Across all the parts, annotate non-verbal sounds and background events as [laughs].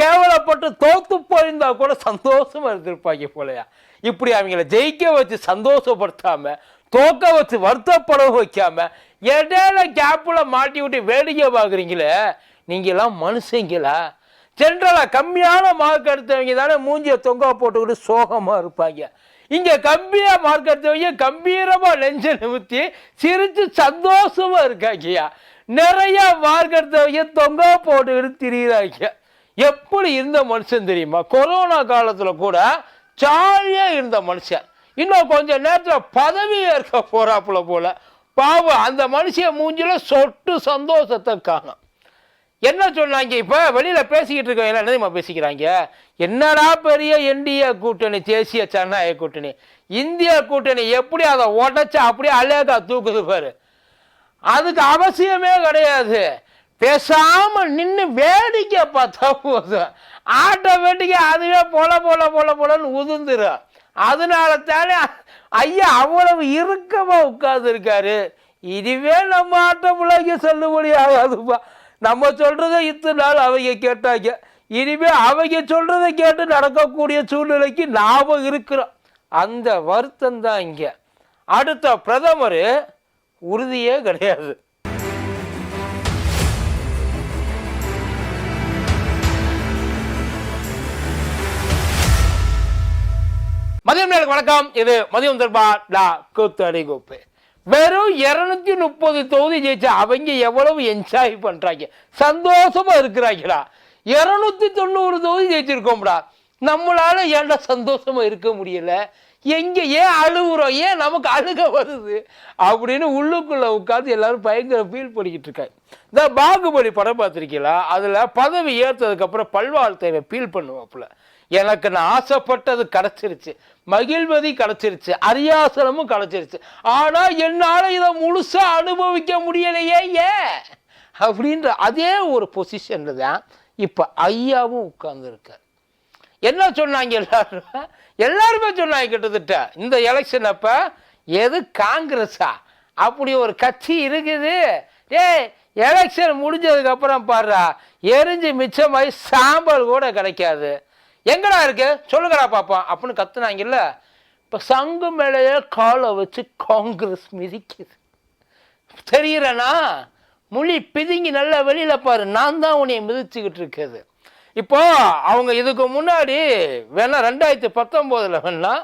கேவலப்பட்டு தோத்து போயிருந்தா கூட சந்தோஷமா இருந்திருப்பாங்க போலயா. இப்படி அவங்கள ஜெயிக்க வச்சு சந்தோஷப்படுத்தாம தோக்க வச்சு வருத்தப்பட வைக்காம இடையில கேப்புல மாட்டி விட்டு வேடிக்கை பார்க்குறீங்களே நீங்க எல்லாம் மனுஷங்களா ஜென்ரலா கம்மியான மார்க் எடுத்தவங்க தானே மூஞ்சிய தொங்க போட்டுக்கிட்டு சோகமா இருப்பாங்க. இங்க கம்மியா மார்க் எடுத்தவங்க கம்பீரமா நெஞ்ச நிமித்தி சிரிச்சு சந்தோஷமா இருக்காங்கய்யா. நிறைய மார்க் எடுத்தவங்க தொங்க போட்டுக்கிட்டு திரியிறாங்க. எப்படி இருந்த மனுஷன் தெரியுமா? கொரோனா காலத்தில் கூட ஜாலியாக இருந்த மனுஷன். இன்னும் கொஞ்சம் நேரத்தில் பதவி ஏற்க போகிறாப்புல போல். பாவம் அந்த மனுஷன் மூஞ்சில் சொட்டு சந்தோஷத்தை காணும். என்ன சொன்னாங்க இப்போ? வெளியில் பேசிக்கிட்டு இருக்கவங்க எல்லாம் என்ன பேசிக்கிறாங்க? என்னடா பெரிய என்டிஏ கூட்டணி தேசிய ஜனநாயக கூட்டணி. இந்திய கூட்டணி எப்படி அதை உடச்சா அப்படியே அலேகா தூக்குது பாரு. அதுக்கு அவசியமே கிடையாது. பேசாம நின்று வேடிக்கை பார்த்தா போதும். ஆட்டோமேட்டிக்கா அதுவே பொல பொல பொல பொலன்னு உதிர்ந்துரும். அதனால தானே ஐயா அவ்வளவு இறுக்கமா உட்கார்ந்துருக்காரு. இதுவே நம்ம ஆட்ட பிள்ளைக்கு செல்லுபடி ஆகாதுப்பா. நம்ம சொல்கிறத இத்தனை நாள் அவங்க கேட்டாங்க. இனிமே அவங்க சொல்றதை கேட்டு நடக்கக்கூடிய சூழ்நிலைக்கு லாபம் இருக்கிறோம். அந்த வருத்தம் தான் இங்க. அடுத்த பிரதமர் உறுதியே கிடையாது. மதியம் நேரம் வணக்கம். இது மதியம் தர்பா டா கூத்தடி கோப்பு. வெறும் இருநூத்தி முப்பது தொகுதி ஜெயிச்சா அவங்க எவ்வளவு என்ஜாய் பண்றாங்க? சந்தோஷமா இருக்கிறாங்களா? இருநூத்தி தொண்ணூறு தொகுதி ஜெயிச்சிருக்கோம்டா. நம்மளால ஏன்டா சந்தோஷமா இருக்க முடியல? எங்க ஏன் அழுகுறோம்? ஏன் நமக்கு அழுக வருது? அப்படின்னு உள்ளுக்குள்ள உட்காந்து எல்லாரும் பயங்கர ஃபீல் பண்ணிக்கிட்டு இருக்காங்க. இந்த பாகுபலி படம் பார்த்துருக்கீங்களா? அதில் பதவி ஏற்றதுக்கப்புறம் பல்வாழ்த்தை ஃபீல் பண்ணுவாப்புல. எனக்கு நான் ஆசைப்பட்டது கிடச்சிருச்சு. மகிழ்வதி கிடச்சிருச்சு. அரியாசனமும் கிடைச்சிருச்சு. ஆனால் என்னால் இதை முழுசாக அனுபவிக்க முடியலையே ஏன் அப்படின்ற அதே ஒரு பொசிஷனில் தான் இப்போ ஐயாவும் உட்கார்ந்துருக்கார். என்ன சொன்னாங்க எல்லாரும்? எல்லாருமே சொன்னாங்க கிட்டத்தட்ட இந்த எலெக்ஷன் அப்போ எது காங்கிரஸா? அப்படி ஒரு கட்சி இருக்குது. டேய் எலெக்ஷன் முடிஞ்சதுக்கப்புறம் பாடுறா எரிஞ்சு மிச்சமாகி சாம்பல் கூட கிடைக்காது. எங்கடா இருக்கு? சொல்லுங்கடா பாப்போம் அப்படின்னு கத்துனாங்கல்ல. இப்ப சங்கு மேலேயே காலை வச்சு காங்கிரஸ் மிதிக்குது. தெரியறனா? மொழி பிதுங்கி நல்லா வெளியில பாரு. நான் தான் உன்னை மிதிச்சுக்கிட்டு இருக்குது இப்போ அவங்க இதுக்கு முன்னாடி வேணா ரெண்டாயிரத்தி பத்தொம்போதுல வேணா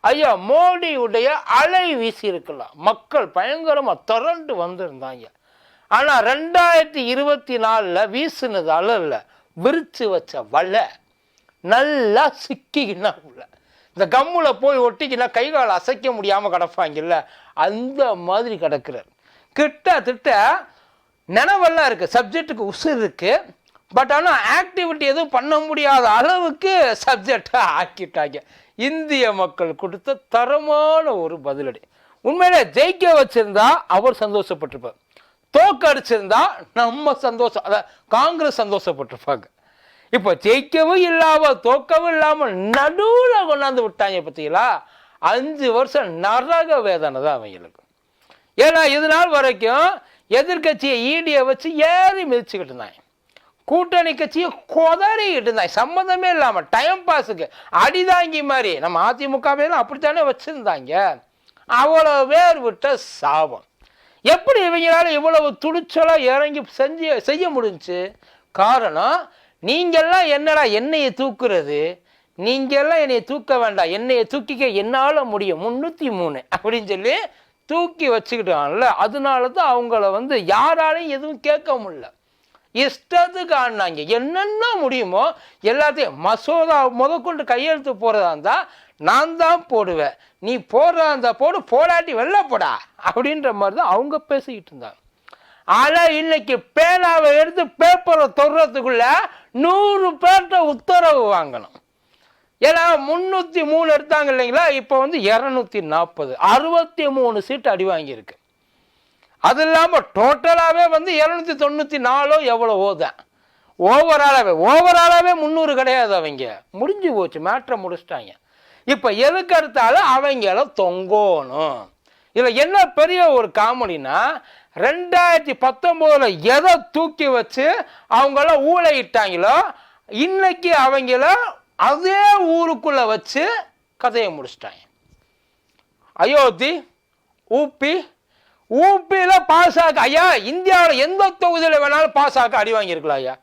ஐயா மோடியுடைய அலை வீசி இருக்கலாம் மக்கள் பயங்கரமாக திரண்டு வந்திருந்தாங்க. ஆனால் ரெண்டாயிரத்தி இருபத்தி நாலில் வீசுனது இல்லை விரிச்சு வச்ச வலை. நல்லா சிக்கிக்கினா உள்ள இந்த கம்முல போய் ஒட்டிக்கினா கை கால் அசைக்க முடியாமல் கிடப்பாங்கல்ல அந்த மாதிரி கிடக்குறாரு. கிட்ட திட்ட நினைவெல்லாம் இருக்குது சப்ஜெக்ட்டுக்கு உசுர் இருக்குது பட் ஆனால் ஆக்டிவிட்டி எதுவும் பண்ண முடியாத அளவுக்கு சப்ஜெக்டை ஆக்கிட்டாங்க. இந்திய மக்கள் கொடுத்த தரமான ஒரு பதிலடி. உண்மையிலே ஜெயிக்க வச்சுருந்தா அவர் சந்தோஷப்பட்டிருப்பார். தோக்கடிச்சிருந்தா நம்ம சந்தோஷம் அதான் காங்கிரஸ் சந்தோஷப்பட்டிருப்பாங்க. இப்போ ஜெயிக்கவும் இல்லாமல் தோக்கவும் இல்லாமல் நடுவில் கொண்டாந்து விட்டாங்க பார்த்தீங்களா அஞ்சு வருஷம் நரக வேதனை தான் அவங்களுக்கு. ஏன்னா இது நாள் வரைக்கும் எதிர்கட்சியை ஈடியை வச்சு ஏறி மிதிச்சுக்கிட்டு இருந்தாங்க. கூட்டணி கட்சியை கொதறிக்கிட்டு இருந்தாங்க. சம்மந்தமே இல்லாமல் டைம் பாஸுக்கு அடிதாங்கி மாதிரி. நம்ம அதிமுகவையெல்லாம் அப்படித்தானே வச்சுருந்தாங்க. அவ்வளோ வேர் விட்ட சாபம். எப்படி இவங்களால இவ்வளவு துணிச்சலாக இறங்கி செஞ்சு செய்ய முடிஞ்சுச்சு காரணம் நீங்கள்லாம் என்னடா என்னையை தூக்குறது? நீங்கள்லாம் என்னையை தூக்க வேண்டாம். என்னையை தூக்கிக்க என்னால் முடியும்? முந்நூற்றி மூணு. அப்படின்னு சொல்லி தூக்கி வச்சுக்கிட்டாங்கல்ல? அதனால தான் அவங்கள வந்து யாராலையும் எதுவும் கேட்க முடியல. இஷ்டத்துக்கு ஆடினாங்க. என்னென்ன முடியுமோ எல்லாத்தையும் மசோதா முதற்கொண்டு கையெழுத்து போகிறதா இருந்தால் நான் தான் போடுவேன். நீ போடுறதா இருந்தால் போடு போடாட்டி வெளில போடா. அப்படின்ற மாதிரி தான் அவங்க பேசிக்கிட்டு இருந்தாங்க. ஆனா இன்னைக்கு பேனாவை எடுத்து பேப்பரை தொடுறதுக்குள்ள நூறு பேர்கிட்ட உத்தரவு வாங்கணும். ஏன்னா முந்நூற்றி மூணு எடுத்தாங்க இல்லைங்களா? இப்போ வந்து இரநூத்தி நாற்பது அறுபத்தி மூணு சீட்டு அடி வாங்கியிருக்கு. அது இல்லாமல் டோட்டலாகவே வந்து இரநூத்தி தொண்ணூற்றி நாலோ எவ்வளவோ தான். ஓவராலாகவே ஓவராலாகவே முந்நூறு கிடையாது அவங்க. முடிஞ்சு போச்சு மேட்ரை முடிச்சிட்டாங்க. இப்போ எதுக்கு எடுத்தாலும் அவங்கள தொங்கணும். இதில் என்ன பெரிய ஒரு காமெடினா ரெண்டாயிரத்தி பத்தொம்போதில் எதை தூக்கி வச்சு அவங்களாம் ஊழையிட்டாங்களோ இன்னைக்கு அவங்கள அதே ஊருக்குள்ள வச்சு கதையை முடிச்சிட்டாங்க. அயோத்தி ஊப்பி ஊப்பியில் பாஸ் ஆக ஐயா இந்தியாவில் எந்த தொகுதியில் வேணாலும் பாஸ் ஆக அடி வாங்கியிருக்கலாம் ஐயா.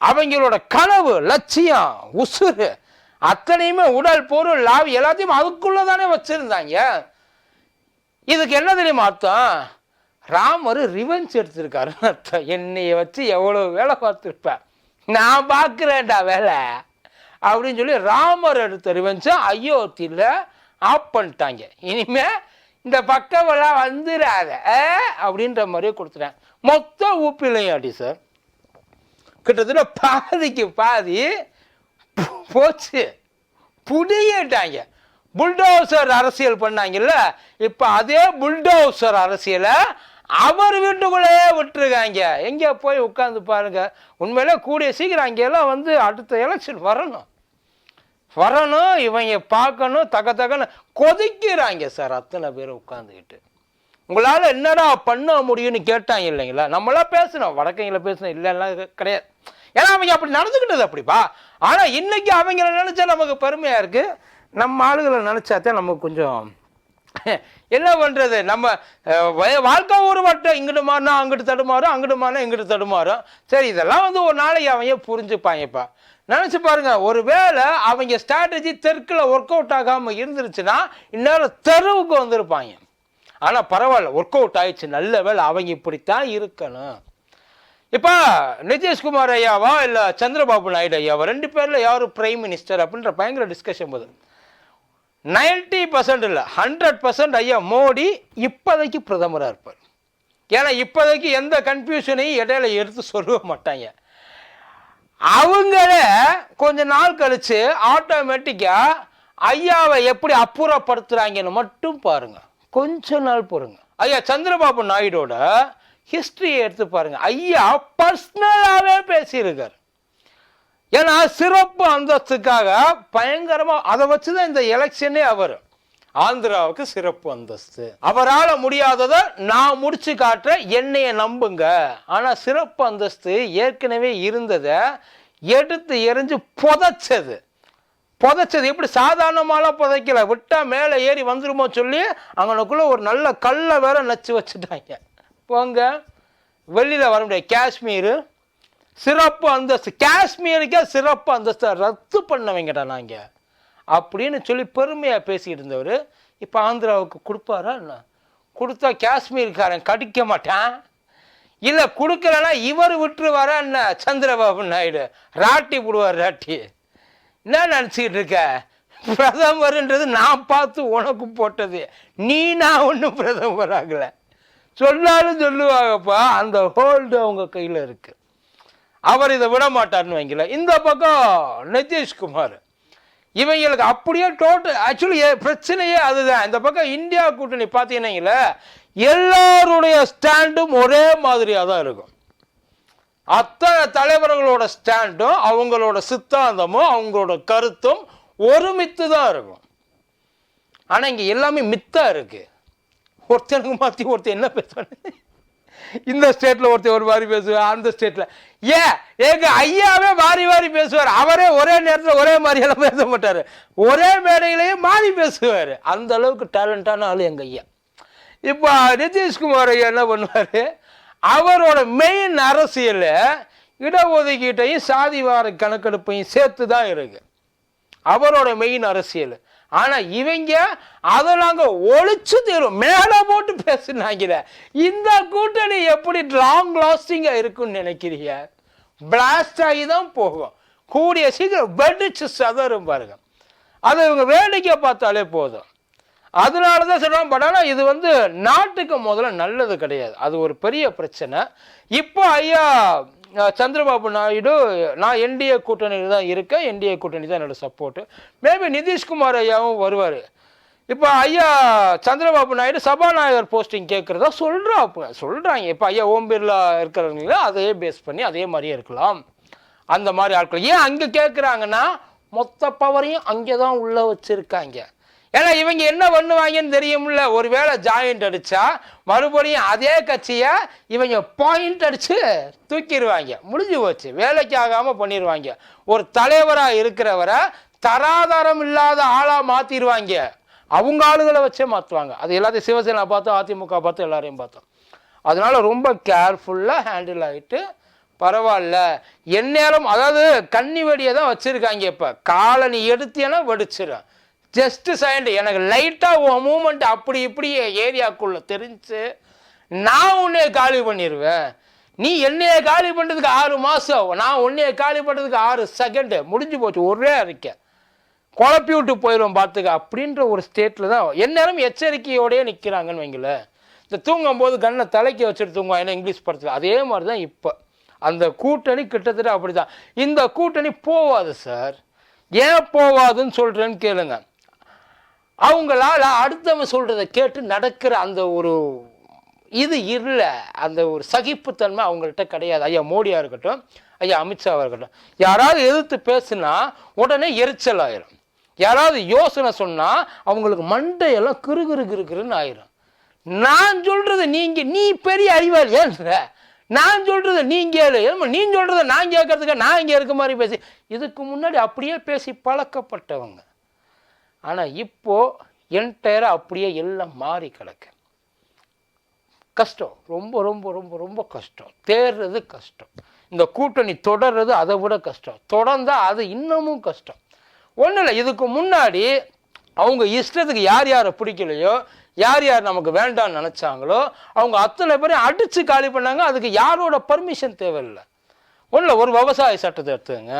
அவங்களோட கனவு லட்சியம் உசுறு அத்தனையுமே உடல் பொருள் லாவி எல்லாத்தையும் அதுக்குள்ளே தானே வச்சுருந்தாங்க. இதுக்கு என்ன தெரியுமா அர்த்தம்? ராமர் ரிவென்ஸ் எடுத்திருக்காருன்னு அர்த்தம். என்னைய வச்சு எவ்வளோ வேலை பார்த்துருப்பேன் நான் பார்க்குறேன்டா வேலை. அப்படின்னு சொல்லி ராமர் எடுத்த ரிவெஞ்சை அயோத்தியில் ஆஃப் பண்ணிட்டாங்க. இனிமே இந்த பக்கமெல்லாம் வந்துடாத அப்படின்ற மாதிரியே கொடுத்துட்டேன். மொத்த ஊப்பிலையும் அடி சார் கிட்டத்தட்ட பாதிக்கு பாதி போச்சு. புடிங்கிட்டாங்க. புல்டோசர் அரசியல் பண்ணாங்கல்ல? இப்போ அதே புல்டோசர் அரசியலை அவர் வீட்டுக்குள்ளேயே விட்டுருக்காங்க. எங்கே போய் உட்காந்து பாருங்க. உண்மையிலே கூடிய சீக்கிரம் அங்கெல்லாம் வந்து அடுத்த எலெக்ஷன் வரணும். வரணும் இவங்க பார்க்கணும் தக்க தகன்னு கொதிக்கிறாங்க சார் அத்தனை பேர் உட்காந்துக்கிட்டு உங்களால் என்னடா பண்ண முடியும்னு கேட்டாங்க இல்லைங்களா? நம்மளாம் பேசணும் வடக்கைங்கள பேசணும் இல்லைன்னா கிடையாது. ஏன்னா அவங்க அப்படி நடந்துக்கிட்டது அப்படிப்பா ஆனால் இன்றைக்கி அவங்கள நினச்சா நமக்கு பெருமையாக இருக்குது நம்ம ஆளுகளை நினச்சாத்தான் நமக்கு கொஞ்சம் [laughs] என்ன பண்ணுறது நம்ம வய- வாழ்க்கை ஒரு வட்டம். இங்கிட்டு மாறினா அங்கிட்டு தடுமாறும் அங்கிட்டு மாறினா இங்கிட்டு தடுமாறும். சரி இதெல்லாம் வந்து ஒரு நாளைக்கு அவங்க புரிஞ்சுப்பாங்கப்பா நினச்சி பாருங்க ஒருவேளை அவங்க ஸ்ட்ராட்டஜி தெற்கில் ஒர்க் அவுட் ஆகாமல் இருந்துருச்சுன்னா இந்நேரம் தெருவுக்கு வந்திருப்பாங்க. ஆனால் பரவாயில்ல ஒர்க் அவுட் ஆயிடுச்சு. நல்ல வேலை அவங்க இப்படித்தான் இருக்கணும். இப்போ நிதிஷ்குமார் ஐயாவா இல்லை சந்திரபாபு நாயுடு ஐயாவா? ரெண்டு பேரில் யார் பிரைம் மினிஸ்டர் அப்படின்ற பயங்கர டிஸ்கஷன் போகுது. நைன்டி பர்சன்ட் இல்லை ஹண்ட்ரட் பர்சன்ட் ஐயா மோடி இப்போதைக்கு பிரதமராக இருப்பார். ஏன்னா இப்போதைக்கு எந்த கன்ஃபியூஷனையும் இடையில எடுத்து சொல்ல மாட்டாங்க. அவங்களே கொஞ்ச நாள் கழித்து ஆட்டோமேட்டிக்காக ஐயாவை எப்படி அப்புறப்படுத்துகிறாங்கன்னு மட்டும் பாருங்கள் கொஞ்ச நாள் பொறுங்க. ஐயா சந்திரபாபு நாயுடோட ஹிஸ்ட்ரியை எடுத்து பாருங்கள் ஐயா பர்சனலாகவே பேசியிருக்கார். ஏன்னா சிறப்பு அந்தஸ்துக்காக பயங்கரமா அதை வச்சுதான் இந்த எலெக்ஷனே அவர். ஆந்திராவுக்கு சிறப்பு அந்தஸ்து. அவரால் முடியாததை நான் முடிச்சு காட்டுறேன் என்னைய நம்புங்க. ஆனால் சிறப்பு அந்தஸ்து ஏற்கனவே இருந்ததை எடுத்து எரிஞ்சு புதைச்சது. புதைச்சது எப்படி சாதாரணமாலாம் புதைக்கல? விட்டால் மேலே ஏறி வந்துருமோ சொல்லி அங்கனுக்குள்ளே ஒரு நல்ல கல்லை வேற நச்சு வச்சுட்டாங்க. போங்க. வெளியில் வர முடியாது. காஷ்மீர் சிறப்பு அந்தஸ்து. காஷ்மீருக்கே சிறப்பு அந்தஸ்தை ரத்து பண்ணவங்கடா நாங்கள் அப்படின்னு சொல்லி பெருமையாக பேசிக்கிட்டு இருந்தவர் இப்போ ஆந்திராவுக்கு கொடுப்பாரா என்ன? கொடுத்தா காஷ்மீர்காரன் கடிக்க மாட்டான். இல்லை கொடுக்கலன்னா இவர் விட்டுருவாரா என்ன? சந்திரபாபு நாயுடு. ராட்டி போடுவார் ராட்டி. என்ன நினச்சிக்கிட்டு இருக்க? பிரதமர்ன்றது நான் பார்த்து உனக்கு போட்டது. நீ நான் ஒன்றும் பிரதமர் ஆகலை. சொன்னாலும் சொல்லுவாங்கப்பா அந்த ஹோல்டு அவங்க கையில் இருக்குது அவர் இதை விட மாட்டார்னு வைக்கல இந்த பக்கம் நிதிஷ்குமார் இவங்களுக்கு அப்படியே டோட்டல் ஆக்சுவலி பிரச்சனையே அதுதான். இந்த பக்கம் இந்தியா கூட்டணி பார்த்தீங்கன்னா எல்லாருடைய ஸ்டாண்டும் ஒரே மாதிரியாக தான் இருக்கும். அத்தனை தலைவர்களோட ஸ்டாண்டும் அவங்களோட சித்தாந்தமும் அவங்களோட கருத்தும் ஒருமித்து தான் இருக்கும். ஆனால் இங்கே எல்லாமே மித்தாக இருக்குது ஒருத்தனுக்கு மாற்றி ஒருத்தன் என்ன பேசுவானு? இந்த ஸ்டேட்டில் ஒருத்தர் ஒரு மாதிரி பேசுவார் அந்த ஸ்டேட்டில் ஏன்? எங்க ஐயாவே மாறி மாறி பேசுவார். அவரே ஒரே நேரத்தில் ஒரே மாதிரியெல்லாம் பேச மாட்டார். ஒரே மேடையிலேயே மாறி பேசுவார். அந்த அளவுக்கு டேலண்டான ஆள் எங்கள் ஐயா. இப்போ நிதிஷ்குமார் ஐயா என்ன பண்ணுவார்? அவரோட மெயின் அரசியல் இடஒதுக்கீட்டையும் சாதிவார கணக்கெடுப்பையும் சேர்த்து தான் இருக்கு. அவரோட மெயின் அரசியல். ஆனால் இவங்க அதை நாங்கள் ஒழிச்சு தீரும். மேலே போட்டு பேசுனாங்க இந்த கூட்டணி எப்படி லாங் லாஸ்டிங்காக இருக்குன்னு நினைக்கிறீங்க? பிளாஸ்ட் ஆகி தான் போகும். கூடிய சீக்கிரம் வெடிச்சு சதரும் பாருங்க. அதை இவங்க வேடிக்கை பார்த்தாலே போதும். அதனால தான் சொல்கிறோம் பட் ஆனால் இது வந்து நாட்டுக்கு முதல்ல நல்லது கிடையாது. அது ஒரு பெரிய பிரச்சனை. இப்போ ஐயா சந்திரபாபு நாயுடு நான் என்டிஏ கூட்டணியில் தான் இருக்கேன். என்டிஏ கூட்டணி தான் என்னோட சப்போர்ட்டு மேபி நிதிஷ்குமார் ஐயாவும் வருவார். இப்போ ஐயா சந்திரபாபு நாயுடு சபாநாயகர் போஸ்டிங் கேட்குறதா சொல்கிறா சொல்கிறாங்க இப்போ ஐயா ஓம் பிர்லா இருக்கிறவங்கள அதையே பேஸ் பண்ணி அதே மாதிரியே இருக்கலாம். அந்த மாதிரி ஆட்கள். ஏன் அங்கே கேட்குறாங்கன்னா மொத்த பவரையும் அங்கே தான் உள்ளே வச்சுருக்காங்க. ஏன்னா இவங்க என்ன பண்ணுவாங்கன்னு தெரியும்ல? ஒருவேளை ஜாயிண்ட் அடிச்சா மறுபடியும் அதே கட்சியை இவங்க பாயிண்ட் அடித்து தூக்கிடுவாங்க. முடிஞ்சு போச்சு. வேலைக்கு ஆகாமல் பண்ணிடுவாங்க. ஒரு தலைவராக இருக்கிறவரை தராதரம் இல்லாத ஆளாக மாற்றிடுவாங்க அவங்க ஆளுகளை வச்சே மாற்றுவாங்க அது எல்லாத்தையும் சிவசேனா பார்த்தோம் அதிமுக பார்த்தோம் எல்லாரையும் பார்த்தோம். அதனால ரொம்ப கேர்ஃபுல்லாக ஹேண்டில் ஆகிட்டு பரவாயில்ல. எந்நேரம் அதாவது கன்னி வெடியை தான் வச்சுருக்காங்க இப்போ. காலனி எடுத்தேன்னா வெடிச்சிடும் ஜஸ்ட் செகண்ட் எனக்கு லைட்டாக உன் மூமெண்ட் அப்படி இப்படி ஏரியாக்குள்ளே தெரிஞ்சு நான் உன்னைய காலி பண்ணிடுவேன் நீ என்னைய காலி பண்ணுறதுக்கு ஆறு மாதம் நான் உன்னைய காலி பண்ணுறதுக்கு ஆறு செகண்டு முடிஞ்சு போச்சு ஒரே அறிக்கை. குழப்பி விட்டு போயிடும் பார்த்துக்க அப்படின்ற ஒரு ஸ்டேட்டில் தான். எந்நேரம் எச்சரிக்கையோடயே நிற்கிறாங்கன்னு வைங்களேன். இந்த தூங்கும் போது கண்ணை தலைக்கு வச்சுட்டு தூங்குவாங்க ஏன்னா இங்கிலீஷ் படத்தில். அதே மாதிரி தான் இப்போ. அந்த கூட்டணி கிட்டத்தட்ட அப்படி தான் இந்த கூட்டணி போவாது சார் ஏன் போவாதுன்னு சொல்கிறேன்னு கேளுங்க. அவங்களால அடுத்தவன் சொல்கிறத கேட்டு நடக்கிற அந்த ஒரு இது இல்லை. அந்த ஒரு சகிப்புத்தன்மை அவங்கள்ட்ட கிடையாது. ஐயா மோடியாக இருக்கட்டும் ஐயா அமித்ஷாவாக இருக்கட்டும். யாராவது எதிர்த்து பேசுனா உடனே எரிச்சல் ஆயிரும். யாராவது யோசனை சொன்னால் அவங்களுக்கு மண்டையெல்லாம் கிரு கிரு ஆயிரும். நான் சொல்கிறத நீங்கள் நீ பெரிய அறிவாளி ஏன் நான் சொல்கிறத நீங்கள் நீ சொல்கிறத நான் கேட்கறதுக்கு? நான் இங்கே இருக்க மாதிரி பேசி. இதுக்கு முன்னாடி அப்படியே பேசி பழக்கப்பட்டவங்க. ஆனால் இப்போது என்டையராக அப்படியே எல்லாம் மாறி கிடக்கு. கஷ்டம். ரொம்ப ரொம்ப ரொம்ப ரொம்ப கஷ்டம். தேர்றது கஷ்டம். இந்த கூட்டணி தொடர்றது அதை விட கஷ்டம். தொடர்ந்தால் அது இன்னமும் கஷ்டம். ஒன்றும் இல்லை இதுக்கு முன்னாடி அவங்க இஷ்டத்துக்கு யார் யாரை பிடிக்கலையோ யார் யார் நமக்கு வேண்டாம்னு நினச்சாங்களோ அவங்க அத்தனை பேரையும் அடித்து காலி பண்ணாங்க. அதுக்கு யாரோட பர்மிஷன் தேவையில்லை. ஒன்றும் ஒரு விவசாய சட்டத்தை எடுத்துக்கோங்க.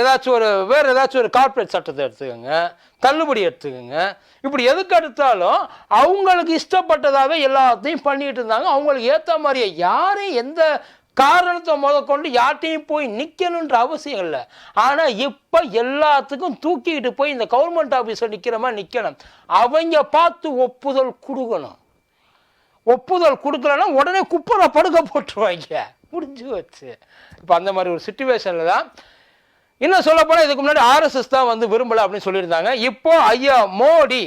ஏதாச்சும் ஒரு வேறு ஏதாச்சும் ஒரு கார்ப்பரேட் சட்டத்தை எடுத்துக்கோங்க தள்ளுபடி எடுத்துக்கோங்க. இப்படி எதுக்கு எடுத்தாலும் அவங்களுக்கு இஷ்டப்பட்டதாகவே எல்லாத்தையும் பண்ணிகிட்டு இருந்தாங்க. அவங்களுக்கு ஏற்ற மாதிரியே யாரையும் எந்த காரணத்தை முதற்கொண்டு யார்ட்டையும் போய் நிற்கணுன்ற அவசியம் இல்லை. ஆனால் இப்போ எல்லாத்துக்கும் தூக்கிக்கிட்டு போய் இந்த கவர்மெண்ட் ஆஃபீஸில் நிற்கிற மாதிரி நிற்கணும் அவங்க பார்த்து ஒப்புதல் கொடுக்கணும். ஒப்புதல் கொடுக்கலன்னா உடனே குப்பரை படுக்க போட்டுருவாங்க. முடிஞ்சு வச்சு இப்போ அந்த மாதிரி ஒரு சுச்சுவேஷனில் தான் இன்னும் சொல்ல போனால் இதுக்கு முன்னாடி ஆர்எஸ்எஸ் தான் வந்து விரும்பலை அப்படின்னு சொல்லியிருந்தாங்க. இப்போ ஐயா மோடி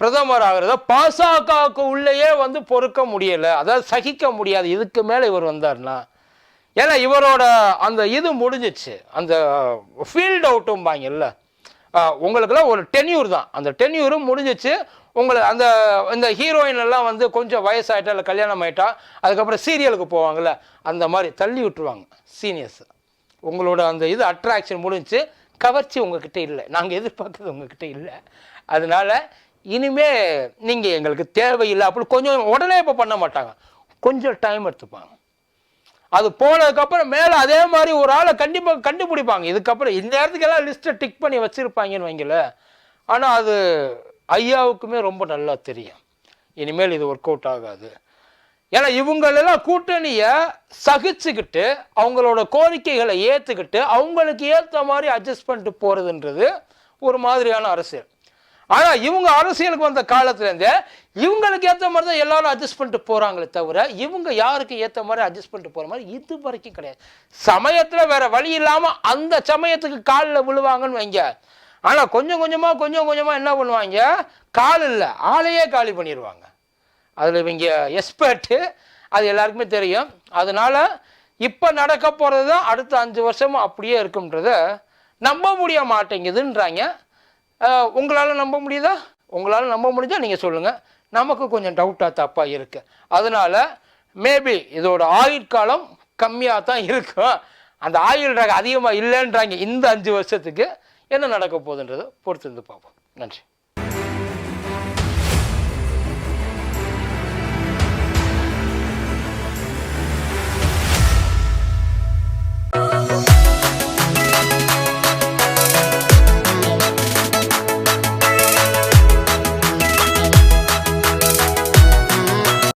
பிரதமர் ஆகிறத பாசகவுக்கு உள்ளேயே வந்து பொறுக்க முடியலை. அதாவது சகிக்க முடியாது. இதுக்கு மேலே இவர் வந்தார்னா ஏன்னா இவரோட அந்த இது முடிஞ்சிச்சு. அந்த ஃபீல்ட் அவுட்டும்பாங்கல்ல உங்களுக்கெல்லாம் ஒரு டென்யூர் தான். அந்த டென்யூரும் முடிஞ்சிச்சு. உங்களை அந்த இந்த ஹீரோயின் எல்லாம் வந்து கொஞ்சம் வயசாயிட்டா இல்லை கல்யாணம் ஆயிட்டா அதுக்கப்புறம் சீரியலுக்கு போவாங்கல்ல அந்த மாதிரி தள்ளி விட்டுருவாங்க. சீனியர்ஸ் உங்களோட அந்த இது அட்ராக்ஷன் முடிஞ்சு கவர்ச்சி உங்ககிட்ட இல்லை. நாங்கள் எதிர்பார்க்குறது உங்ககிட்ட இல்லை. அதனால இனிமே நீங்கள் எங்களுக்கு தேவையில்லை. அப்படி கொஞ்சம் உடனே இப்போ பண்ண மாட்டாங்க. கொஞ்சம் டைம் எடுத்துப்பாங்க. அது போனதுக்கப்புறம் மேலே அதே மாதிரி ஒரு ஆளை கண்டிப்பாக கண்டுபிடிப்பாங்க. இதுக்கப்புறம் இந்த நேரத்துக்கெல்லாம் லிஸ்ட்டை டிக் பண்ணி வச்சுருப்பாங்கன்னு வைங்கள ஆனால் அது ஐயாவுக்குமே ரொம்ப நல்லா தெரியும். இனிமேல் இது ஒர்க் அவுட் ஆகாது. ஏன்னா இவங்களெல்லாம் கூட்டணியை சகிச்சுக்கிட்டு அவங்களோட கோரிக்கைகளை ஏற்றுக்கிட்டு அவங்களுக்கு ஏற்ற மாதிரி அட்ஜஸ்ட் பண்ணிட்டு போகிறதுன்றது ஒரு மாதிரியான அரசியல். ஆனால் இவங்க அரசியலுக்கு வந்த காலத்துலேருந்தே இவங்களுக்கு ஏற்ற மாதிரி தான் எல்லாரும் அட்ஜஸ்ட் பண்ணிட்டு போகிறாங்களே தவிர இவங்க யாருக்கு ஏற்ற மாதிரி அட்ஜஸ்ட் பண்ணிட்டு போகிற மாதிரி இது வரைக்கும் கிடையாது. சமயத்தில் வேறு வழி இல்லாமல் அந்த சமயத்துக்கு காலில் விழுவாங்கன்னு வைங்க. ஆனால் கொஞ்சம் கொஞ்சமாக கொஞ்சம் கொஞ்சமாக என்ன பண்ணுவாங்க? கால் இல்லை ஆளையே காலி பண்ணிடுவாங்க அதில் இவங்க எக்ஸ்பர்ட்டு அது எல்லாருக்குமே தெரியும். அதனால் இப்போ நடக்க போகிறது தான் அடுத்த அஞ்சு வருஷமும் அப்படியே இருக்கும்ன்றத நம்ப முடிய மாட்டேங்குதுன்றாங்க. உங்களால் நம்ப முடியுதா? உங்களால் நம்ப முடிஞ்சால் நீங்கள் சொல்லுங்கள் நமக்கு கொஞ்சம் டவுட்டாக தப்பாக இருக்குது அதனால் மேபி இதோட ஆயுட்காலம் கம்மியாக தான் இருக்கும். அந்த ஆயுள் ரகம் அதிகமாக இல்லைன்றாங்க இந்த அஞ்சு வருஷத்துக்கு என்ன நடக்க போகுதுன்றதை பொறுத்து இருந்து பார்ப்போம். நன்றி.